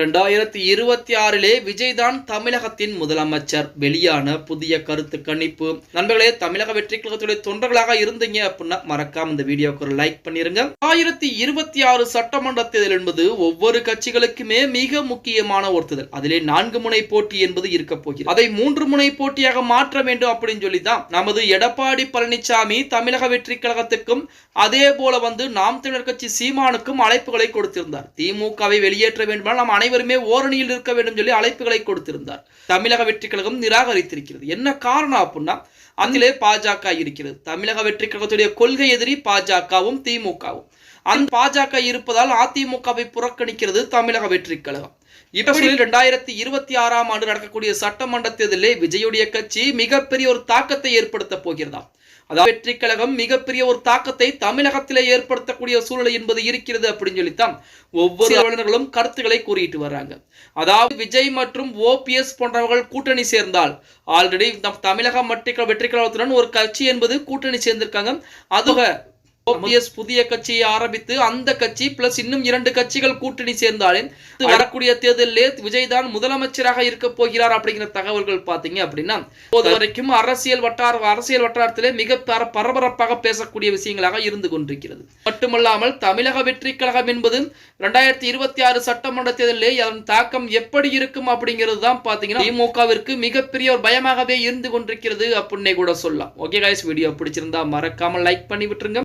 ரெண்டாயிரத்தி இருபத்தி ஆறிலே விஜய் தான் தமிழகத்தின் முதலமைச்சர். வெளியான புதிய கருத்து கணிப்பு. நண்பர்களே தமிழக வெற்றி கழகத்துடைய தொண்டர்களாக இருந்தீங்க அப்படின்னா மறக்காம இந்த வீடியோக்கு ஒரு லைக் பண்ணிருங்க. ஆயிரத்தி இருபத்தி ஆறு சட்டமன்ற தேர்தல் என்பது ஒவ்வொரு கட்சிகளுக்குமே மிக முக்கியமான ஒரு தேர்தல். அதிலே நான்கு முனை போட்டி என்பது இருக்க போகிறது. அதை மூன்று முனை போட்டியாக மாற்ற வேண்டும் அப்படின்னு சொல்லி தான் நமது எடப்பாடி பழனிசாமி தமிழக வெற்றி கழகத்துக்கும் அதே போல வந்து நாம் தமிழர் கட்சி சீமானுக்கும் அழைப்புகளை கொடுத்திருந்தார். திமுகவை வெளியேற்ற வேண்டுமானால் நாம் அனைவருமே ஓரணியில் இருக்க வேண்டும் சொல்லி அழைப்புகளை கொடுத்திருந்தார். தமிழக வெற்றி கழகம் நிராகரித்திருக்கிறது. என்ன காரணம் அப்படின்னா அதிலே பாஜக இருக்கிறது. தமிழக வெற்றி கழகத்துடைய கொள்கை எதிரி பாஜகவும் திமுகவும். அந்த பாஜக இருப்பதால் அதிமுகவை புறக்கணிக்கிறது தமிழக வெற்றி கழகம். இப்படி இரண்டாயிரத்தி இருபத்தி ஆறாம் ஆண்டு நடக்கக்கூடிய சட்டமன்ற தேர்தலில் விஜயுடைய கட்சி மிகப்பெரிய ஒரு தாக்கத்தை ஏற்படுத்த போகிறதாம். அதாவது வெற்றி கழகம் மிகப்பெரிய ஒரு தாக்கத்தை தமிழகத்திலே ஏற்படுத்தக்கூடிய சூழ்நிலை என்பது இருக்கிறது அப்படின்னு சொல்லித்தான் ஒவ்வொரு ஆளுநர்களும் கருத்துக்களை கூறிட்டு வர்றாங்க. அதாவது விஜய் மற்றும் ஓபிஎஸ் போன்றவர்கள் கூட்டணி சேர்ந்தால் ஆல்ரெடி தமிழக மட்டிக வெற்றி கழகத்துடன் ஒரு கட்சி என்பது கூட்டணி சேர்ந்திருக்காங்க. அதுக ஓபிஎஸ் புதிய கட்சியை ஆரம்பித்து அந்த கட்சி பிளஸ் இன்னும் இரண்டு கட்சிகள் கூட்டணி சேர்ந்தாலே வரக்கூடிய தேர்தலிலே விஜய் தான் முதலமைச்சராக இருக்க போகிறார் அப்படிங்கிற தகவல்கள் பாத்தீங்க அப்படின்னா இப்போது வரைக்கும் அரசியல் வட்டார அரசியல் வட்டாரத்திலே மிக பரபரப்பாக பேசக்கூடிய விஷயங்களாக இருந்து கொண்டிருக்கிறது. மட்டுமல்லாமல் தமிழக வெற்றி கழகம் என்பது ரெண்டாயிரத்தி இருபத்தி ஆறு சட்டமன்ற தேர்தலிலே அதன் தாக்கம் எப்படி இருக்கும் அப்படிங்கிறது தான் பாத்தீங்கன்னா திமுகவிற்கு மிகப்பெரிய ஒரு பயமாகவே இருந்து கொண்டிருக்கிறது அப்படின்னே கூட சொல்லலாம். ஓகே காய்ஸ் வீடியோ பிடிச்சிருந்தா மறக்காம லைக் பண்ணி விட்டுருங்க.